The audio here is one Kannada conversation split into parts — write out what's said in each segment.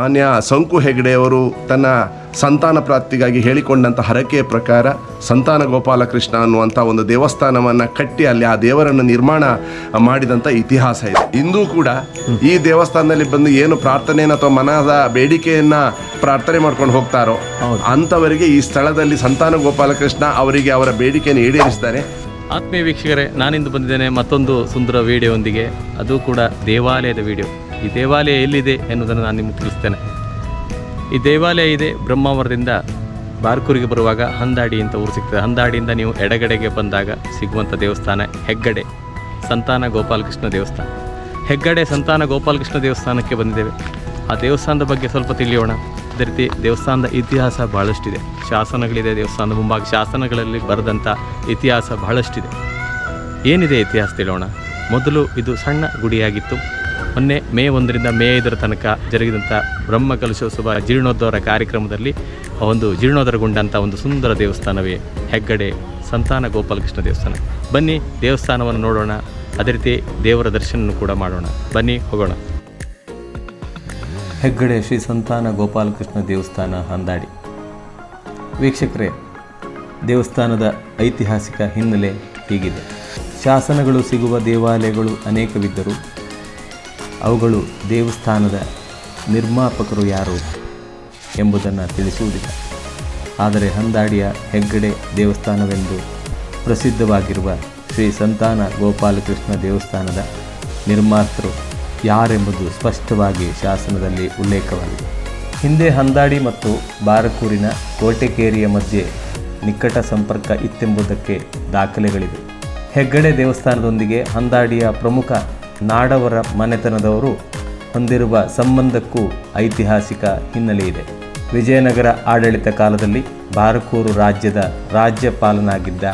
ಮಾನ್ಯ ಸಂಕು ಹೆಗಡೆಯವರು ತನ್ನ ಸಂತಾನ ಪ್ರಾಪ್ತಿಗಾಗಿ ಹೇಳಿಕೊಂಡಂಥ ಹರಕೆಯ ಪ್ರಕಾರ ಸಂತಾನ ಗೋಪಾಲಕೃಷ್ಣ ಅನ್ನುವಂಥ ಒಂದು ದೇವಸ್ಥಾನವನ್ನು ಕಟ್ಟಿ ಅಲ್ಲಿ ಆ ದೇವರನ್ನು ನಿರ್ಮಾಣ ಮಾಡಿದಂಥ ಇತಿಹಾಸ ಇದೆ. ಇಂದೂ ಕೂಡ ಈ ದೇವಸ್ಥಾನದಲ್ಲಿ ಬಂದು ಏನು ಪ್ರಾರ್ಥನೆಯನ್ನು ಅಥವಾ ಮನದ ಬೇಡಿಕೆಯನ್ನು ಪ್ರಾರ್ಥನೆ ಮಾಡ್ಕೊಂಡು ಹೋಗ್ತಾರೋ ಅಂಥವರಿಗೆ ಈ ಸ್ಥಳದಲ್ಲಿ ಸಂತಾನ ಗೋಪಾಲಕೃಷ್ಣ ಅವರಿಗೆ ಅವರ ಬೇಡಿಕೆಯನ್ನು ಈಡೇರಿಸಿದ್ದಾರೆ. ಆತ್ಮೀಯ ವೀಕ್ಷಕರೇ ನಾನಿಂದು ಬಂದಿದ್ದೇನೆ ಮತ್ತೊಂದು ಸುಂದರ ವಿಡಿಯೋಂದಿಗೆ ಅದು ಕೂಡ ದೇವಾಲಯದ ವಿಡಿಯೋ ಈ ದೇವಾಲಯ ಎಲ್ಲಿದೆ ಎನ್ನುವುದನ್ನು ನಾನು ನಿಮಗೆ ತಿಳಿಸ್ತೇನೆ. ಈ ದೇವಾಲಯ ಇದೆ ಬ್ರಹ್ಮಾವರದಿಂದ ಬಾರ್ಕೂರಿಗೆ ಬರುವಾಗ ಹಂದಾಡಿ ಅಂತ ಊರು ಸಿಗ್ತದೆ. ಹಂದಾಡಿಯಿಂದ ನೀವು ಎಡಗಡೆಗೆ ಬಂದಾಗ ಸಿಗುವಂಥ ದೇವಸ್ಥಾನ ಹೆಗ್ಗಡೆ, ಸಂತಾನ ಗೋಪಾಲಕೃಷ್ಣ ದೇವಸ್ಥಾನ. ಹೆಗ್ಗಡೆ, ಸಂತಾನ ಗೋಪಾಲಕೃಷ್ಣ ದೇವಸ್ಥಾನಕ್ಕೆ ಬಂದಿದ್ದೇವೆ. ಆ ದೇವಸ್ಥಾನದ ಬಗ್ಗೆ ಸ್ವಲ್ಪ ತಿಳಿಯೋಣ. ಅದೇ ರೀತಿ ದೇವಸ್ಥಾನದ ಇತಿಹಾಸ ಬಹಳಷ್ಟಿದೆ. ಶಾಸನಗಳಿದೆ ದೇವಸ್ಥಾನದ ಮುಂಭಾಗ. ಶಾಸನಗಳಲ್ಲಿ ಬರೆದಂಥ ಇತಿಹಾಸ ಬಹಳಷ್ಟಿದೆ. ಏನಿದೆ ಇತಿಹಾಸ ತಿಳಿಯೋಣ? ಮೊದಲು ಇದು ಸಣ್ಣ ಗುಡಿಯಾಗಿತ್ತು. ಮೊನ್ನೆ ಮೇ ಒಂದರಿಂದ ಮೇ ಐದರ ತನಕ ಜರುಗಿದಂಥ ಬ್ರಹ್ಮ ಕಲಶೋತ್ಸವ ಜೀರ್ಣೋದ್ಧಾರ ಕಾರ್ಯಕ್ರಮದಲ್ಲಿ ಒಂದು ಜೀರ್ಣೋದ್ಧರಗೊಂಡಂಥ ಒಂದು ಸುಂದರ ದೇವಸ್ಥಾನವೇ ಹೆಗ್ಗಡೆ ಸಂತಾನ ಗೋಪಾಲಕೃಷ್ಣ ದೇವಸ್ಥಾನ. ಬನ್ನಿ ದೇವಸ್ಥಾನವನ್ನು ನೋಡೋಣ, ಅದೇ ರೀತಿ ದೇವರ ದರ್ಶನ ಕೂಡ ಮಾಡೋಣ. ಬನ್ನಿ ಹೋಗೋಣ. ಹೆಗ್ಗಡೆ ಶ್ರೀ ಸಂತಾನ ಗೋಪಾಲಕೃಷ್ಣ ದೇವಸ್ಥಾನ ಹಂದಾಡಿ ವೀಕ್ಷಕರೇ, ದೇವಸ್ಥಾನದ ಐತಿಹಾಸಿಕ ಹಿನ್ನೆಲೆ ಹೀಗಿದೆ. ಶಾಸನಗಳು ಸಿಗುವ ದೇವಾಲಯಗಳು ಅನೇಕವಿದ್ದರೂ ಅವುಗಳು ದೇವಸ್ಥಾನದ ನಿರ್ಮಾಪಕರು ಯಾರು ಎಂಬುದನ್ನು ತಿಳಿಸುವುದಿಲ್ಲ. ಆದರೆ ಹಂದಾಡಿಯ ಹೆಗ್ಗಡೆ ದೇವಸ್ಥಾನವೆಂದು ಪ್ರಸಿದ್ಧವಾಗಿರುವ ಶ್ರೀ ಸಂತಾನ ಗೋಪಾಲಕೃಷ್ಣ ದೇವಸ್ಥಾನದ ನಿರ್ಮಾತೃ ಯಾರೆಂಬುದು ಸ್ಪಷ್ಟವಾಗಿ ಶಾಸನದಲ್ಲಿ ಉಲ್ಲೇಖವಾಗಿದೆ. ಹಿಂದೆ ಹಂದಾಡಿ ಮತ್ತು ಬಾರಕೂರಿನ ಕೋಟೆಕೇರಿಯ ಮಧ್ಯೆ ನಿಕಟ ಸಂಪರ್ಕ ಇತ್ತೆಂಬುದಕ್ಕೆ ದಾಖಲೆಗಳಿವೆ. ಹೆಗ್ಗಡೆ ದೇವಸ್ಥಾನದೊಂದಿಗೆ ಹಂದಾಡಿಯ ಪ್ರಮುಖ ನಾಡವರ ಮನೆತನದವರು ಹೊಂದಿರುವ ಸಂಬಂಧಕ್ಕೂ ಐತಿಹಾಸಿಕ ಹಿನ್ನೆಲೆ ಇದೆ. ವಿಜಯನಗರ ಆಡಳಿತ ಕಾಲದಲ್ಲಿ ಬಾರಕೂರು ರಾಜ್ಯದ ರಾಜ್ಯಪಾಲನಾಗಿದ್ದ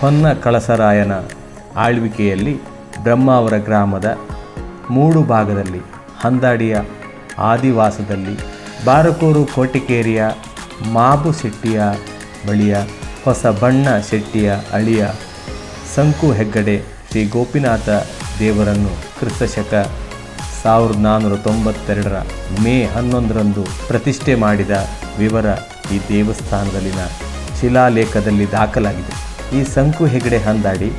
ಹೊನ್ನ ಕಳಸರಾಯನ ಆಳ್ವಿಕೆಯಲ್ಲಿ ಬ್ರಹ್ಮಾವರ ಗ್ರಾಮದ ಮೂಡು ಭಾಗದಲ್ಲಿ ಹಂದಾಡಿಯ ಆದಿವಾಸದಲ್ಲಿ ಬಾರಕೂರು ಕೋಟಿಕೇರಿಯ ಮಾಬು ಶೆಟ್ಟಿಯ ಬಳಿಯ ಹೊಸ ಬಣ್ಣ ಶೆಟ್ಟಿಯ ಅಳಿಯ ಸಂಕು ಹೆಗ್ಗಡೆ ಶ್ರೀ ಗೋಪಿನಾಥ ದೇವರನ್ನು ಕ್ರಿಸ್ತಶಕ ಸಾವಿರದ ನಾನ್ನೂರ ತೊಂಬತ್ತೆರಡರ ಮೇ ಹನ್ನೊಂದರಂದು ಪ್ರತಿಷ್ಠೆ ಮಾಡಿದ ವಿವರ ಈ ದೇವಸ್ಥಾನದಲ್ಲಿನ ಶಿಲಾಲೇಖದಲ್ಲಿ ದಾಖಲಾಗಿದೆ. ಈ ಸಂಕು ಹೆಗಡೆ ಹಂದಾಡಿ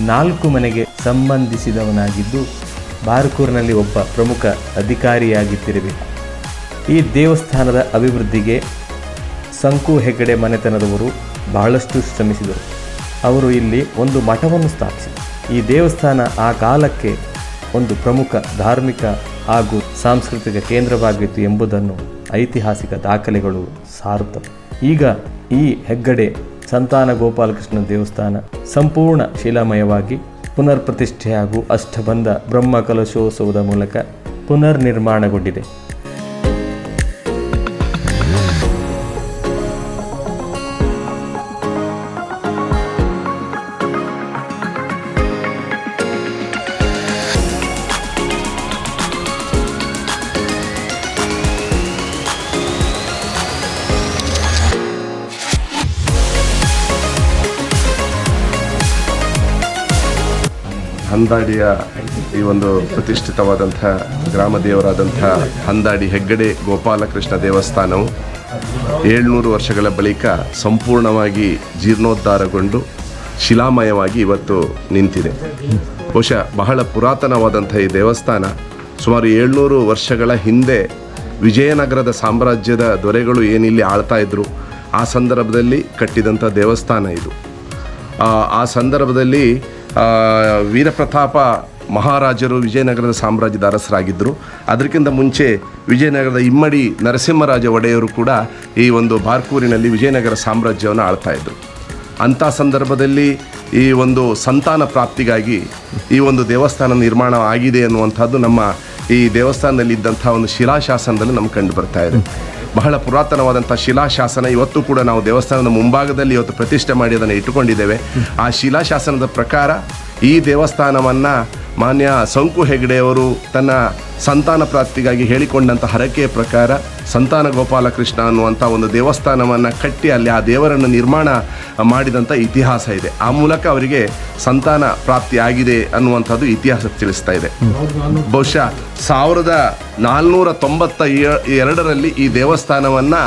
ನಾಲ್ಕು ಮನೆಗೆ ಸಂಬಂಧಿಸಿದವನಾಗಿದ್ದು ಬಾರ್ಕೂರ್ನಲ್ಲಿ ಒಬ್ಬ ಪ್ರಮುಖ ಅಧಿಕಾರಿಯಾಗಿದ್ದಿರಬೇಕು. ಈ ದೇವಸ್ಥಾನದ ಅಭಿವೃದ್ಧಿಗೆ ಸಂಕು ಹೆಗಡೆ ಮನೆತನದವರು ಬಹಳಷ್ಟು ಶ್ರಮಿಸಿದರು. ಅವರು ಇಲ್ಲಿ ಒಂದು ಮಠವನ್ನು ಸ್ಥಾಪಿಸಿದರು. ಈ ದೇವಸ್ಥಾನ ಆ ಕಾಲಕ್ಕೆ ಒಂದು ಪ್ರಮುಖ ಧಾರ್ಮಿಕ ಹಾಗೂ ಸಾಂಸ್ಕೃತಿಕ ಕೇಂದ್ರವಾಗಿತ್ತು ಎಂಬುದನ್ನು ಐತಿಹಾಸಿಕ ದಾಖಲೆಗಳು ಸಾರುತ್ತವೆ. ಈಗ ಈ ಹೆಗ್ಗಡೆ ಸಂತಾನ ಗೋಪಾಲಕೃಷ್ಣ ದೇವಸ್ಥಾನ ಸಂಪೂರ್ಣ ಶಿಲಾಮಯವಾಗಿ ಪುನರ್ ಪ್ರತಿಷ್ಠೆ ಹಾಗೂ ಅಷ್ಟಬಂಧ ಬ್ರಹ್ಮ ಕಲಶೋತ್ಸವದ ಮೂಲಕ ಪುನರ್ ಹಂದಾಡಿಯ ಈ ಒಂದು ಪ್ರತಿಷ್ಠಿತವಾದಂಥ ಗ್ರಾಮ ದೇವರಾದಂಥ ಹಂದಾಡಿ ಹೆಗ್ಗಡೆ ಗೋಪಾಲಕೃಷ್ಣ ದೇವಸ್ಥಾನವು ಏಳ್ನೂರು ವರ್ಷಗಳ ಬಳಿಕ ಸಂಪೂರ್ಣವಾಗಿ ಜೀರ್ಣೋದ್ಧಾರಗೊಂಡು ಶಿಲಾಮಯವಾಗಿ ಇವತ್ತು ನಿಂತಿದೆ. ಬಹುಶಃ ಬಹಳ ಪುರಾತನವಾದಂಥ ಈ ದೇವಸ್ಥಾನ ಸುಮಾರು ಏಳ್ನೂರು ವರ್ಷಗಳ ಹಿಂದೆ ವಿಜಯನಗರದ ಸಾಮ್ರಾಜ್ಯದ ದೊರೆಗಳು ಏನಿಲ್ಲಿ ಆಳ್ತಾ ಇದ್ರು ಆ ಸಂದರ್ಭದಲ್ಲಿ ಕಟ್ಟಿದಂಥ ದೇವಸ್ಥಾನ ಇದು. ಆ, ಸಂದರ್ಭದಲ್ಲಿ ವೀರಪ್ರತಾಪ ಮಹಾರಾಜರು ವಿಜಯನಗರದ ಸಾಮ್ರಾಜ್ಯದ ಅರಸರಾಗಿದ್ದರು ಅದಕ್ಕಿಂತ ಮುಂಚೆ ವಿಜಯನಗರದ ಇಮ್ಮಡಿ ನರಸಿಂಹರಾಜ ಒಡೆಯರು ಕೂಡ ಈ ಒಂದು ಬಾರ್ಕೂರಿನಲ್ಲಿ ವಿಜಯನಗರ ಸಾಮ್ರಾಜ್ಯವನ್ನು ಆಳ್ತಾ ಇದ್ದರು ಅಂಥ ಸಂದರ್ಭದಲ್ಲಿ ಈ ಒಂದು ಸಂತಾನ ಪ್ರಾಪ್ತಿಗಾಗಿ ಈ ಒಂದು ದೇವಸ್ಥಾನ ನಿರ್ಮಾಣ ಆಗಿದೆ ಅನ್ನುವಂಥದ್ದು ನಮ್ಮ ಈ ದೇವಸ್ಥಾನದಲ್ಲಿ ಇದ್ದಂಥ ಒಂದು ಶಿಲಾಶಾಸನದಲ್ಲಿ ನಮ್ಗೆ ಕಂಡು ಬರ್ತಾ ಇದೆ. ಬಹಳ ಪುರಾತನವಾದಂಥ ಶಿಲಾಶಾಸನ ಇವತ್ತು ಕೂಡ ನಾವು ದೇವಸ್ಥಾನದ ಮುಂಭಾಗದಲ್ಲಿ ಇವತ್ತು ಪ್ರತಿಷ್ಠೆ ಮಾಡಿ ಅದನ್ನು ಇಟ್ಟುಕೊಂಡಿದ್ದೇವೆ. ಆ ಶಿಲಾಶಾಸನದ ಪ್ರಕಾರ ಈ ದೇವಸ್ಥಾನವನ್ನು ಮಾನ್ಯ ಸಂಕು ಹೆಗಡೆಯವರು ತನ್ನ ಸಂತಾನ ಪ್ರಾಪ್ತಿಗಾಗಿ ಹೇಳಿಕೊಂಡಂಥ ಹರಕೆಯ ಪ್ರಕಾರ ಸಂತಾನ ಗೋಪಾಲಕೃಷ್ಣ ಅನ್ನುವಂಥ ಒಂದು ದೇವಸ್ಥಾನವನ್ನು ಕಟ್ಟಿ ಅಲ್ಲಿ ಆ ದೇವರನ್ನು ನಿರ್ಮಾಣ ಮಾಡಿದಂಥ ಇತಿಹಾಸ ಇದೆ. ಆ ಮೂಲಕ ಅವರಿಗೆ ಸಂತಾನ ಪ್ರಾಪ್ತಿ ಆಗಿದೆ ಅನ್ನುವಂಥದ್ದು ಇತಿಹಾಸ ತಿಳಿಸ್ತಾ ಇದೆ. ಬಹುಶಃ ಸಾವಿರದ ನಾಲ್ನೂರ ತೊಂಬತ್ತ ಎರಡರಲ್ಲಿ ಈ ದೇವಸ್ಥಾನವನ್ನು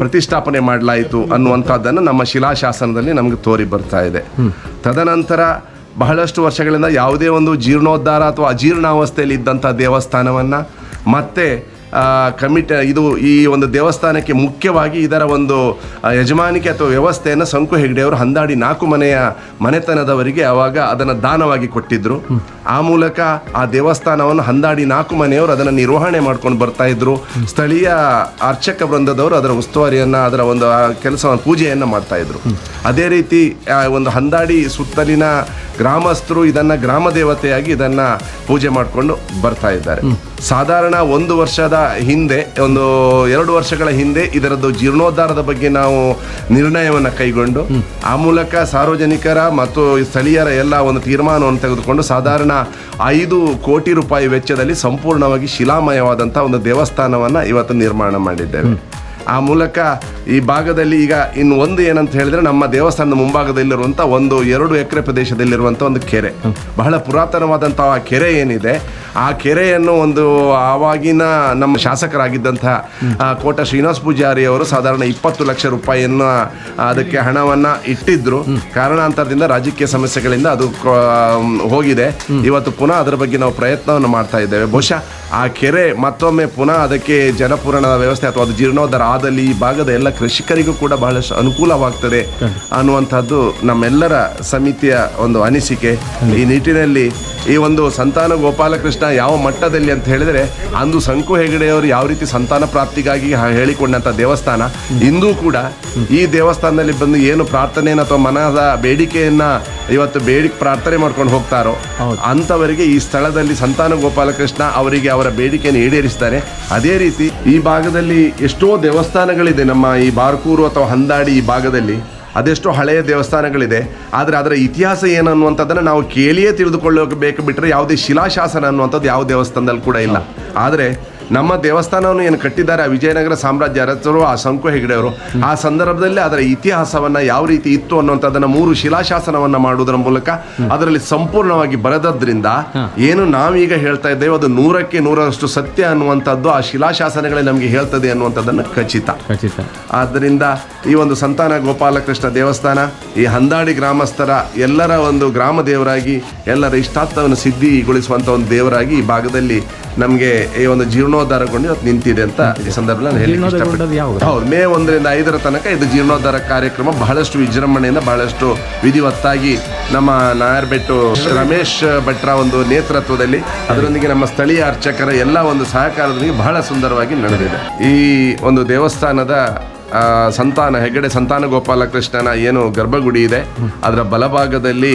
ಪ್ರತಿಷ್ಠಾಪನೆ ಮಾಡಲಾಯಿತು ಅನ್ನುವಂಥದ್ದನ್ನು ನಮ್ಮ ಶಿಲಾಶಾಸನದಲ್ಲಿ ನಮಗೆ ತೋರಿ ಬರ್ತಾ ಇದೆ. ತದನಂತರ ಬಹಳಷ್ಟು ವರ್ಷಗಳಿಂದ ಯಾವುದೇ ಒಂದು ಜೀರ್ಣೋದ್ಧಾರ ಅಥವಾ ಅಜೀರ್ಣಾವಸ್ಥೆಯಲ್ಲಿ ಇದ್ದಂಥ ದೇವಸ್ಥಾನವನ್ನು, ಮತ್ತೆ ಕಮಿಟ, ಇದು ಈ ಒಂದು ದೇವಸ್ಥಾನಕ್ಕೆ ಮುಖ್ಯವಾಗಿ ಇದರ ಒಂದು ಯಜಮಾನಿಕೆ ಅಥವಾ ವ್ಯವಸ್ಥೆಯನ್ನು ಸಂಕು ಹೆಗ್ಡೆಯವರು ಹಂದಾಡಿ ನಾಲ್ಕು ಮನೆಯ ಮನೆತನದವರಿಗೆ ಅವಾಗ ಅದನ್ನು ದಾನವಾಗಿ ಕೊಟ್ಟಿದ್ರು. ಆ ಮೂಲಕ ಆ ದೇವಸ್ಥಾನವನ್ನು ಹಂದಾಡಿ ನಾಲ್ಕು ಮನೆಯವರು ಅದನ್ನು ನಿರ್ವಹಣೆ ಮಾಡ್ಕೊಂಡು ಬರ್ತಾ ಇದ್ರು. ಸ್ಥಳೀಯ ಅರ್ಚಕ ವೃಂದದವರು ಅದರ ಉಸ್ತುವಾರಿಯನ್ನು, ಅದರ ಒಂದು ಕೆಲಸವನ್ನು, ಪೂಜೆಯನ್ನು ಮಾಡ್ತಾ ಇದ್ರು. ಅದೇ ರೀತಿ ಒಂದು ಹಂದಾಡಿ ಸುತ್ತಲಿನ ಗ್ರಾಮಸ್ಥರು ಇದನ್ನ ಗ್ರಾಮ ದೇವತೆಯಾಗಿ ಇದನ್ನ ಪೂಜೆ ಮಾಡಿಕೊಂಡು ಬರ್ತಾ ಇದ್ದಾರೆ. ಸಾಧಾರಣ ಒಂದು ವರ್ಷದ ಹಿಂದೆ, ಒಂದು ಎರಡು ವರ್ಷಗಳ ಹಿಂದೆ ಇದರದ್ದು ಜೀರ್ಣೋದ್ಧಾರದ ಬಗ್ಗೆ ನಾವು ನಿರ್ಣಯವನ್ನು ಕೈಗೊಂಡು, ಆ ಮೂಲಕ ಸಾರ್ವಜನಿಕರ ಮತ್ತು ಸ್ಥಳೀಯರ ಎಲ್ಲ ಒಂದು ತೀರ್ಮಾನವನ್ನು ತೆಗೆದುಕೊಂಡು ಸಾಧಾರಣ ಐದು ಕೋಟಿ ರೂಪಾಯಿ ವೆಚ್ಚದಲ್ಲಿ ಸಂಪೂರ್ಣವಾಗಿ ಶಿಲಾಮಯವಾದಂಥ ಒಂದು ದೇವಸ್ಥಾನವನ್ನು ಇವತ್ತು ನಿರ್ಮಾಣ ಮಾಡಿದ್ದೇವೆ. ಆ ಮೂಲಕ ಈ ಭಾಗದಲ್ಲಿ ಈಗ ಇನ್ನು ಒಂದು ಏನಂತ ಹೇಳಿದ್ರೆ ನಮ್ಮ ದೇವಸ್ಥಾನದ ಮುಂಭಾಗದಲ್ಲಿರುವಂಥ ಒಂದು ಎರಡು ಎಕರೆ ಪ್ರದೇಶದಲ್ಲಿರುವಂಥ ಒಂದು ಕೆರೆ. ಬಹಳ ಪುರಾತನವಾದಂಥ ಆ ಕೆರೆ ಏನಿದೆ ಆ ಕೆರೆಯನ್ನು ಒಂದು ಆವಾಗಿನ ನಮ್ಮ ಶಾಸಕರಾಗಿದ್ದಂತಹ ಕೋಟ ಶ್ರೀನಿವಾಸ ಪೂಜಾರಿ ಅವರು ಸಾಧಾರಣ ಇಪ್ಪತ್ತು ಲಕ್ಷ ರೂಪಾಯಿಯನ್ನು ಅದಕ್ಕೆ ಹಣವನ್ನು ಇಟ್ಟಿದ್ರು. ಕಾರಣಾಂತರದಿಂದ ರಾಜಕೀಯ ಸಮಸ್ಯೆಗಳಿಂದ ಅದು ಹೋಗಿದೆ. ಇವತ್ತು ಪುನಃ ಅದರ ಬಗ್ಗೆ ನಾವು ಪ್ರಯತ್ನವನ್ನು ಮಾಡ್ತಾ ಇದ್ದೇವೆ. ಬಹುಶಃ ಆ ಕೆರೆ ಮತ್ತೊಮ್ಮೆ ಪುನಃ ಅದಕ್ಕೆ ಜಲಪೂರಣದ ವ್ಯವಸ್ಥೆ ಅಥವಾ ಅದು ಜೀರ್ಣೋದ್ಧಾರ ಆದಲ್ಲಿ ಈ ಭಾಗದ ಎಲ್ಲ ಕೃಷಿಕರಿಗೂ ಕೂಡ ಬಹಳಷ್ಟು ಅನುಕೂಲವಾಗ್ತದೆ ಅನ್ನುವಂಥದ್ದು ನಮ್ಮೆಲ್ಲರ ಸಮಿತಿಯ ಒಂದು ಅನಿಸಿಕೆ. ಈ ನಿಟ್ಟಿನಲ್ಲಿ ಈ ಒಂದು ಸಂತಾನ ಗೋಪಾಲಕೃಷ್ಣ ಯಾವ ಮಟ್ಟದಲ್ಲಿ ಅಂತ ಹೇಳಿದ್ರೆ ಅಂದು ಸಂಕು ಹೆಗಡೆಯವರು ಯಾವ ರೀತಿ ಸಂತಾನ ಪ್ರಾಪ್ತಿಗಾಗಿ ಹೇಳಿಕೊಂಡಂತ ದೇವಸ್ಥಾನ ಇಂದೂ ಕೂಡ ಈ ದೇವಸ್ಥಾನದಲ್ಲಿ ಬಂದು ಏನು ಪ್ರಾರ್ಥನೆಯನ್ನು ಅಥವಾ ಮನದ ಬೇಡಿಕೆಯನ್ನ ಇವತ್ತು ಬೇಡಿಕೆ ಪ್ರಾರ್ಥನೆ ಮಾಡ್ಕೊಂಡು ಹೋಗ್ತಾರೋ ಅಂಥವರಿಗೆ ಈ ಸ್ಥಳದಲ್ಲಿ ಸಂತಾನ ಗೋಪಾಲಕೃಷ್ಣ ಅವರಿಗೆ ಅವರ ಬೇಡಿಕೆಯನ್ನು ಈಡೇರಿಸ್ತಾರೆ. ಅದೇ ರೀತಿ ಈ ಭಾಗದಲ್ಲಿ ಎಷ್ಟೋ ದೇವಸ್ಥಾನಗಳಿದೆ ನಮ್ಮ ಈ ಬಾರ್ಕೂರು ಅಥವಾ ಹಂದಾಡಿ ಈ ಭಾಗದಲ್ಲಿ. ಅದೆಷ್ಟೋ ಹಳೆಯ ದೇವಸ್ಥಾನಗಳಿದೆ. ಆದರೆ ಅದರ ಇತಿಹಾಸ ಏನು ಅನ್ನುವಂಥದ್ದನ್ನು ನಾವು ಕೇಳಿಯೇ ತಿಳಿದುಕೊಳ್ಳಬೇಕು ಬಿಟ್ಟರೆ ಯಾವುದೇ ಶಿಲಾಶಾಸನ ಅನ್ನುವಂಥದ್ದು ಯಾವ ದೇವಸ್ಥಾನದಲ್ಲಿ ಕೂಡ ಇಲ್ಲ. ಆದರೆ ನಮ್ಮ ದೇವಸ್ಥಾನವನ್ನು ಏನು ಕಟ್ಟಿದ್ದಾರೆ ಆ ವಿಜಯನಗರ ಸಾಮ್ರಾಜ್ಯ ಅರಸರು ಆ ಸಂಕು ಹೆಗಡೆಯವರು ಆ ಸಂದರ್ಭದಲ್ಲಿ ಅದರ ಇತಿಹಾಸವನ್ನ ಯಾವ ರೀತಿ ಇತ್ತು ಅನ್ನುವಂಥದ್ದನ್ನು ಮೂರು ಶಿಲಾಶಾಸನವನ್ನ ಮಾಡುವುದರ ಮೂಲಕ ಅದರಲ್ಲಿ ಸಂಪೂರ್ಣವಾಗಿ ಬರೆದದ್ರಿಂದ ಏನು ನಾವೀಗ ಹೇಳ್ತಾ ಇದ್ದೇವೆ ಅದು ನೂರಕ್ಕೆ ನೂರರಷ್ಟು ಸತ್ಯ ಅನ್ನುವಂಥದ್ದು ಆ ಶಿಲಾಶಾಸನಗಳೇ ನಮಗೆ ಹೇಳ್ತದೆ ಅನ್ನುವಂಥದ್ದನ್ನು ಖಚಿತ. ಖಚಿತ. ಆದ್ದರಿಂದ ಈ ಒಂದು ಸಂತಾನ ಗೋಪಾಲಕೃಷ್ಣ ದೇವಸ್ಥಾನ ಈ ಹಂದಾಡಿ ಗ್ರಾಮಸ್ಥರ ಎಲ್ಲರ ಒಂದು ಗ್ರಾಮ ದೇವರಾಗಿ ಎಲ್ಲರ ಇಷ್ಟಾರ್ಥವನ್ನು ಸಿದ್ಧಿಗೊಳಿಸುವಂಥ ಒಂದು ದೇವರಾಗಿ ಈ ಭಾಗದಲ್ಲಿ ನಮಗೆ ಈ ಒಂದು ಜೀರ್ಣೋದ್ಧಾರಗೊಂಡು ಇವತ್ತು ನಿಂತಿದೆ ಅಂತ ಈ ಸಂದರ್ಭದಲ್ಲಿ ನಾನು? ಇಷ್ಟಪಡ್ತೀನಿ. ಹೌದು ಮೇ ಒಂದರಿಂದ ಐದರ ತನಕ ಇದು ಜೀರ್ಣೋದ್ಧಾರ ಕಾರ್ಯಕ್ರಮ ಬಹಳಷ್ಟು ವಿಜೃಂಭಣೆಯಿಂದ ಬಹಳಷ್ಟು ವಿಧಿವತ್ತಾಗಿ ನಮ್ಮ ನಾಯರ್ಬೆಟ್ಟು ರಮೇಶ್ ಭಟ್ರ ಒಂದು ನೇತೃತ್ವದಲ್ಲಿ ಅದರೊಂದಿಗೆ ನಮ್ಮ ಸ್ಥಳೀಯ ಅರ್ಚಕರ ಎಲ್ಲ ಒಂದು ಸಹಕಾರದೊಂದಿಗೆ ಬಹಳ ಸುಂದರವಾಗಿ ನಡೆದಿದೆ ಈ ಒಂದು ದೇವಸ್ಥಾನದ ಆ, ಸಂತಾನ ಹೆಗ್ಗಡೆ ಸಂತಾನ ಗೋಪಾಲಕೃಷ್ಣನ ಏನು ಗರ್ಭಗುಡಿ ಇದೆ ಅದರ ಬಲಭಾಗದಲ್ಲಿ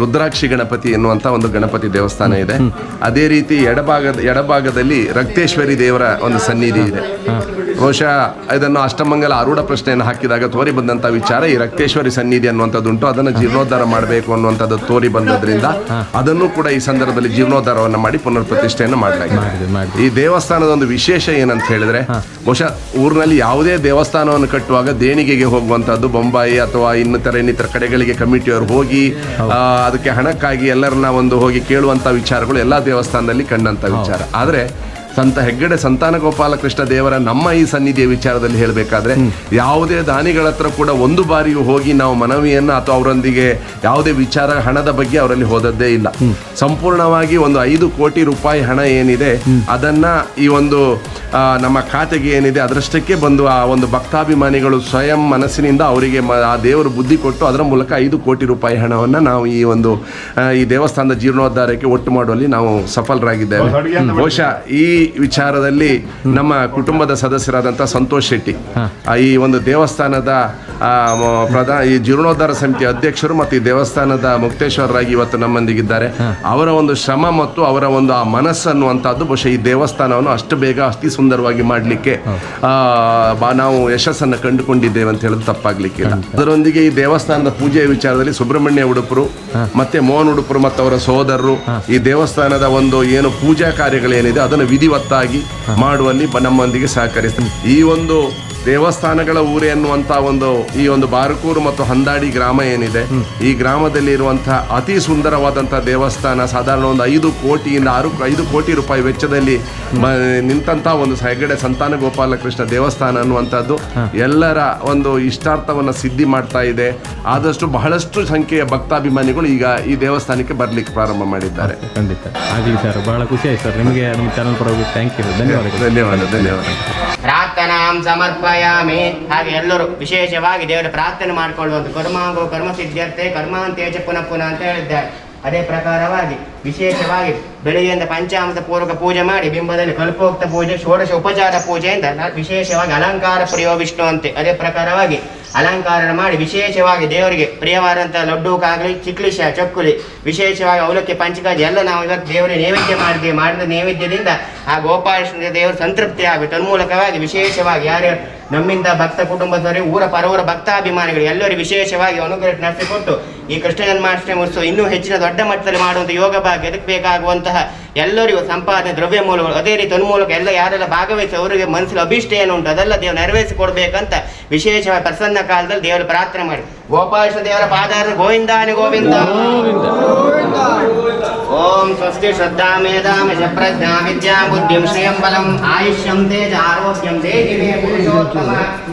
ರುದ್ರಾಕ್ಷಿ ಗಣಪತಿ ಎನ್ನುವಂತ ಒಂದು ಗಣಪತಿ ದೇವಸ್ಥಾನ ಇದೆ. ಅದೇ ರೀತಿ ಎಡಭಾಗದ ಎಡಭಾಗದಲ್ಲಿ ರಕ್ತೇಶ್ವರಿ ದೇವರ ಒಂದು ಸನ್ನಿಧಿ ಇದೆ. ಬಹುಶಃ ಇದನ್ನು ಅಷ್ಟಮಂಗಲ ಆರೂಢ ಪ್ರಶ್ನೆಯನ್ನು ಹಾಕಿದಾಗ ತೋರಿ ಬಂದಂತ ವಿಚಾರ ಈ ರಕ್ತೇಶ್ವರಿ ಸನ್ನಿಧಿ ಅನ್ನುವಂಥದ್ದುಂಟು ಅದನ್ನು ಜೀರ್ಣೋದ್ಧಾರ ಮಾಡಬೇಕು ಅನ್ನುವಂಥದ್ದು ತೋರಿ ಬಂದದ್ರಿಂದ ಅದನ್ನು ಕೂಡ ಈ ಸಂದರ್ಭದಲ್ಲಿ ಜೀರ್ಣೋದ್ಧಾರವನ್ನು ಮಾಡಿ ಪುನರ್ ಪ್ರತಿಷ್ಠೆಯನ್ನು ಮಾಡಲಾಗಿದೆ ಈ ದೇವಸ್ಥಾನದ ಒಂದು ವಿಶೇಷ ಏನಂತ ಹೇಳಿದ್ರೆ ಬಹುಶಃ ಊರಿನಲ್ಲಿ ಯಾವುದೇ ದೇವಸ್ಥಾನವನ್ನು ಕಟ್ಟುವಾಗ ದೇಣಿಗೆಗೆ ಹೋಗುವಂಥದ್ದು ಬೊಂಬಾಯಿ ಅಥವಾ ಇನ್ನಿತರ ಇನ್ನಿತರ ಕಡೆಗಳಿಗೆ ಕಮಿಟಿಯವರು ಹೋಗಿ ಅದಕ್ಕೆ ಹಣಕ್ಕಾಗಿ ಎಲ್ಲರನ್ನ ಒಂದು ಹೋಗಿ ಕೇಳುವಂತ ವಿಚಾರಗಳು ಎಲ್ಲಾ ದೇವಸ್ಥಾನದಲ್ಲಿ ಕಂಡಂತ ವಿಚಾರ. ಆದ್ರೆ ಸಂತ ಹೆಗ್ಗಡೆ ಸಂತಾನ ಗೋಪಾಲಕೃಷ್ಣ ದೇವರ ನಮ್ಮ ಈ ಸನ್ನಿಧಿಯ ವಿಚಾರದಲ್ಲಿ ಹೇಳಬೇಕಾದ್ರೆ ಯಾವುದೇ ದಾನಿಗಳ ಹತ್ರ ಕೂಡ ಒಂದು ಬಾರಿಯೂ ಹೋಗಿ ನಾವು ಮನವಿಯನ್ನ ಅಥವಾ ಅವರೊಂದಿಗೆ ಯಾವುದೇ ವಿಚಾರ ಹಣದ ಬಗ್ಗೆ ಅವರಲ್ಲಿ ಹೋದದ್ದೇ ಇಲ್ಲ. ಸಂಪೂರ್ಣವಾಗಿ ಒಂದು ಐದು ಕೋಟಿ ರೂಪಾಯಿ ಹಣ ಏನಿದೆ ಅದನ್ನ ಈ ಒಂದು ನಮ್ಮ ಖಾತೆಗೆ ಏನಿದೆ ಅದರಷ್ಟಕ್ಕೆ ಬಂದು ಆ ಒಂದು ಭಕ್ತಾಭಿಮಾನಿಗಳು ಸ್ವಯಂ ಮನಸ್ಸಿನಿಂದ ಅವರಿಗೆ ಆ ದೇವರು ಬುದ್ಧಿ ಕೊಟ್ಟು ಅದರ ಮೂಲಕ ಐದು ಕೋಟಿ ರೂಪಾಯಿ ಹಣವನ್ನ ನಾವು ಈ ಒಂದು ಈ ದೇವಸ್ಥಾನದ ಜೀರ್ಣೋದ್ಧಾರಕ್ಕೆ ಒಟ್ಟು ಮಾಡುವಲ್ಲಿ ನಾವು ಸಫಲರಾಗಿದ್ದೇವೆ. ಬಹುಶಃ ಈ ವಿಚಾರದಲ್ಲಿ ನಮ್ಮ ಕುಟುಂಬದ ಸದಸ್ಯರಾದಂಥ ಸಂತೋಷ್ ಶೆಟ್ಟಿ. ಆ, ಈ ಒಂದು ದೇವಸ್ಥಾನದ ಪ್ರಧಾನ ಈ ಜೀರ್ಣೋದ್ಧಾರ ಸಮಿತಿ ಅಧ್ಯಕ್ಷರು ಮತ್ತು ಈ ದೇವಸ್ಥಾನದ ಮುಕ್ತೇಶ್ವರರಾಗಿ ಇವತ್ತು ನಮ್ಮೊಂದಿಗಿದ್ದಾರೆ. ಅವರ ಒಂದು ಶ್ರಮ ಮತ್ತು ಅವರ ಒಂದು ಆ ಮನಸ್ಸು ಅನ್ನುವಂಥದ್ದು ಬಹುಶಃ ಈ ದೇವಸ್ಥಾನವನ್ನು ಅಷ್ಟು ಬೇಗ ಅತಿ ಸುಂದರವಾಗಿ ಮಾಡಲಿಕ್ಕೆ ನಾವು ಯಶಸ್ಸನ್ನು ಕಂಡುಕೊಂಡಿದ್ದೇವೆ ಅಂತ ಹೇಳೋದು ತಪ್ಪಾಗ್ಲಿಕ್ಕಿಲ್ಲ. ಅದರೊಂದಿಗೆ ಈ ದೇವಸ್ಥಾನದ ಪೂಜೆಯ ವಿಚಾರದಲ್ಲಿ ಸುಬ್ರಹ್ಮಣ್ಯ ಉಡುಪರು ಮತ್ತೆ ಮೋಹನ್ ಉಡುಪರು ಮತ್ತು ಅವರ ಸಹೋದರರು ಈ ದೇವಸ್ಥಾನದ ಒಂದು ಏನು ಪೂಜಾ ಕಾರ್ಯಗಳೇನಿದೆ ಅದನ್ನು ವಿಧಿ ವಿಧಿವತ್ತಾಗಿ ಮಾಡುವಲ್ಲಿ ನಮ್ಮೊಂದಿಗೆ ಸಹಕರಿಸ್ತಾರೆ. ಈ ಒಂದು ದೇವಸ್ಥಾನಗಳ ಊರೇ ಅನ್ನುವಂತ ಒಂದು ಈ ಒಂದು ಬಾರಕೂರು ಮತ್ತು ಹಂದಾಡಿ ಗ್ರಾಮ ಏನಿದೆ ಈ ಗ್ರಾಮದಲ್ಲಿ ಇರುವಂತಹ ಅತಿ ಸುಂದರವಾದಂತಹ ದೇವಸ್ಥಾನ ಸಾಧಾರಣ ಒಂದು ಐದು ಕೋಟಿಯಿಂದ ಆರು ಐದು ಕೋಟಿ ರೂಪಾಯಿ ವೆಚ್ಚದಲ್ಲಿ ನಿಂತಹ ಒಂದು ಹೆಗಡೆ ಸಂತಾನ ಗೋಪಾಲಕೃಷ್ಣ ದೇವಸ್ಥಾನ ಅನ್ನುವಂಥದ್ದು. ಎಲ್ಲರ ಒಂದು ಇಷ್ಟಾರ್ಥವನ್ನು ಸಿದ್ಧಿ ಮಾಡ್ತಾ ಇದೆ. ಆದಷ್ಟು ಬಹಳಷ್ಟು ಸಂಖ್ಯೆಯ ಭಕ್ತಾಭಿಮಾನಿಗಳು ಈಗ ಈ ದೇವಸ್ಥಾನಕ್ಕೆ ಬರ್ಲಿಕ್ಕೆ ಪ್ರಾರಂಭ ಮಾಡಿದ್ದಾರೆ. ಖಂಡಿತ. ಆಗಲಿ ಸರ್ ಬಹಳ ಖುಷಿ ಆಯ್ತು ಸರ್. ನಿಮಗೆ ನಮ್ಮ ಚಾನಲ್ ಥ್ಯಾಂಕ್ ಯು ಧನ್ಯವಾದಗಳು. ಧನ್ಯವಾದ ಧನ್ಯವಾದ. ಪ್ರಾರ್ಥನಾಂ ಸಮರ್ಪಯಾಮಿ. ಹಾಗೆ ಎಲ್ಲರೂ ವಿಶೇಷವಾಗಿ ದೇವರ ಪ್ರಾರ್ಥನೆ ಮಾಡಿಕೊಳ್ಳುವಂತ ಕರ್ಮಾಂಗೋ ಕರ್ಮ ಸಿದ್ಧಾರ್ಥೆ ಕರ್ಮಾಂತೇಜ ಪುನಃ ಪುನಃ ಅಂತ ಹೇಳಿದ್ದಾರೆ. ಅದೇ ಪ್ರಕಾರವಾಗಿ ವಿಶೇಷವಾಗಿ ಬೆಳಿಗ್ಗೆಯಿಂದ ಪಂಚಾಮೃತ ಪೂರ್ವಕ ಪೂಜೆ ಮಾಡಿ ಬಿಂಬದಲ್ಲಿ ಕಲ್ಪೋಕ್ತ ಪೂಜೆ, ಷೋಡಶ ಉಪಚಾರ ಪೂಜೆಯಿಂದ ವಿಶೇಷವಾಗಿ ಅಲಂಕಾರ ಪ್ರಿಯೋ ವಿಷ್ಣು ಅಂತೆ. ಅದೇ ಪ್ರಕಾರವಾಗಿ ಅಲಂಕಾರ ಮಾಡಿ ವಿಶೇಷವಾಗಿ ದೇವರಿಗೆ ಪ್ರಿಯವಾದಂತಹ ಲಡ್ಡುಕಾಗಲಿ ಚಿಕ್ಲಿಶ ಚಕ್ಕುಲಿ, ವಿಶೇಷವಾಗಿ ಅವಲಕ್ಕಿ ಪಂಚಕಾಜಿ ಎಲ್ಲ ನಾವು ಇವತ್ತು ದೇವರಿಗೆ ನೈವೇದ್ಯ ಮಾಡಿದ್ದೇವೆ ಮಾಡಿದ ನೈವೇದ್ಯದಿಂದ ಆ ಗೋಪಾಲಕೃಷ್ಣ ದೇವರು ಸಂತೃಪ್ತಿ ಆಗುತ್ತೆ ತನ್ಮೂಲಕವಾಗಿ ವಿಶೇಷವಾಗಿ ಯಾರು ನಮ್ಮಿಂದ ಭಕ್ತ ಕುಟುಂಬದವರೇ, ಊರ ಪರವರ ಭಕ್ತಾಭಿಮಾನಿಗಳು ಎಲ್ಲರಿಗೂ ವಿಶೇಷವಾಗಿ ಅನುಗ್ರಹ ನಡೆಸಿಕೊಟ್ಟು ಈ ಕೃಷ್ಣ ಜನ್ಮಾಷ್ಟಮಿ ಉತ್ಸವ ಇನ್ನೂ ಹೆಚ್ಚಿನ ದೊಡ್ಡ ಮಟ್ಟದಲ್ಲಿ ಮಾಡುವಂಥ ಯೋಗ ಭಾಗ ಎದಕ್ಕೆ ಬೇಕಾಗುವಂತಹ ಎಲ್ಲರಿಗೂ ಸಂಪಾದನೆ ದ್ರವ್ಯ ಮೂಲಗಳು, ಅದೇ ರೀತಿ ತನ್ಮೂಲಕ ಎಲ್ಲ ಯಾರೆಲ್ಲ ಭಾಗವಹಿಸಿ ಅವರಿಗೆ ಮನಸ್ಸಿನ ಅಭಿಷ್ಟ ಏನು ಉಂಟು, ಅದೆಲ್ಲ ದೇವರು ನೆರವೇರಿಸಿ ಕೊಡಬೇಕಂತ ವಿಶೇಷವಾಗಿ ಪ್ರಸನ್ನ ಕಾಲದಲ್ಲಿ ದೇವರು ಪ್ರಾರ್ಥನೆ ಮಾಡಿ. ಗೋಪಾಲಕೃಷ್ಣ ದೇವರ ಪಾದಾರ ಗೋವಿಂದಾನಿ ಗೋವಿಂದ. ओम स्वस्ति श्रद्धा मेधा मिश प्रज्ञा विद्या बुद्धिं श्रियं बलम आयुष्यम तेज आरोग्यम देहि मे पुरुषोत्तम।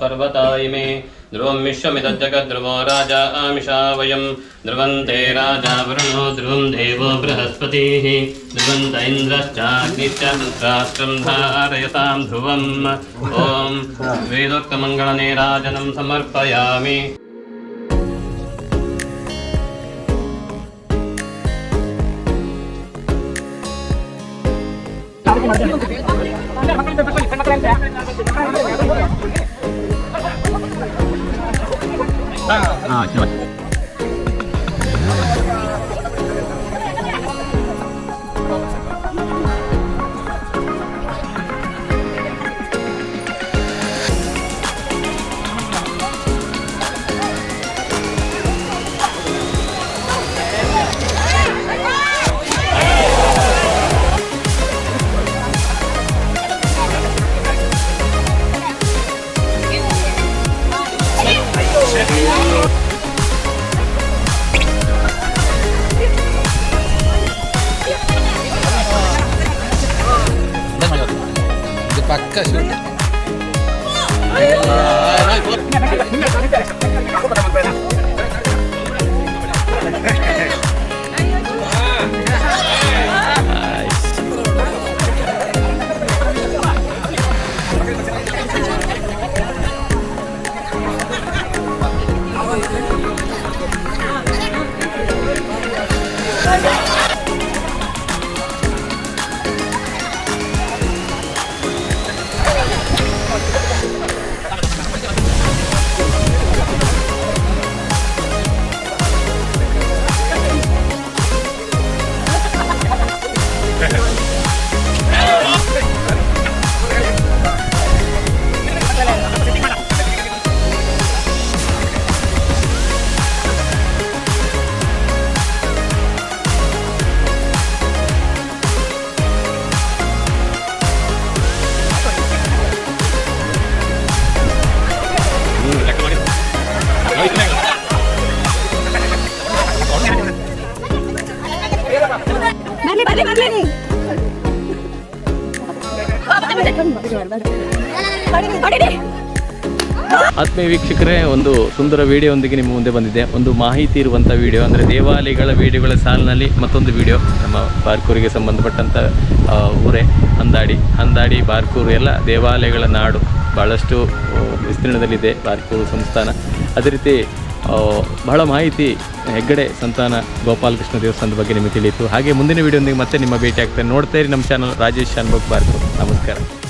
पर्वता इमे ध्रुवं विश्वमिदज्जगद्ध्रुवो राजा आमिषा वयं ध्रुवन्ते राजा वरुणो, ध्रुवं देवो बृहस्पतिः। ध्रुवन्त इन्द्रश्चाग्निश्च राष्ट्रं धारयतां ध्रुवम्। ॐ वेदोक्तमङ्गलने राजनं समर्पयामि। Gracias. 啊行吧久しぶりだ。ಆತ್ಮೀಯ ವೀಕ್ಷಕರೇ ಒಂದು ಸುಂದರ ವಿಡಿಯೋದೊಂದಿಗೆ ನಿಮ್ಮ ಮುಂದೆ ಬಂದಿದೆ. ಒಂದು ಮಾಹಿತಿ ಇರುವಂಥ ವಿಡಿಯೋ ಅಂದರೆ ದೇವಾಲಯಗಳ ವಿಡಿಯೋಗಳ ಸಾಲಿನಲ್ಲಿ ಮತ್ತೊಂದು ವಿಡಿಯೋ. ನಮ್ಮ ಬಾರ್ಕೂರಿಗೆ ಸಂಬಂಧಪಟ್ಟಂಥ ಆ, ಊರೇ ಹಂದಾಡಿ. ಹಂದಾಡಿ ಬಾರ್ಕೂರು ಎಲ್ಲ ದೇವಾಲಯಗಳ ನಾಡು. ಆ, ವಿಸ್ತೀರ್ಣದಲ್ಲಿದೆ ಬಾರ್ಕೂರು ಸಂಸ್ಥಾನ. ಅದೇ ರೀತಿ ಬಹಳ ಮಾಹಿತಿ ಹೆಗ್ಗಡೆ ಸಂತಾನ ಗೋಪಾಲಕೃಷ್ಣ ದೇವಸ್ಥಾನದ ಬಗ್ಗೆ ನಿಮಗೆ ತಿಳಿಯಿತು. ಹಾಗೆ ಮುಂದಿನ ವಿಡಿಯೋದೊಂದಿಗೆ ಮತ್ತೆ ನಿಮ್ಮ ಭೇಟಿ ಆಗ್ತೇನೆ. ನೋಡ್ತಾ ಇರಿ ನಮ್ಮ ಚಾನಲ್ ರಾಜೇಶ್ ಶಾನ್ಭೋಗ್ ಬಾರ್ಕೂರು. ನಮಸ್ಕಾರ.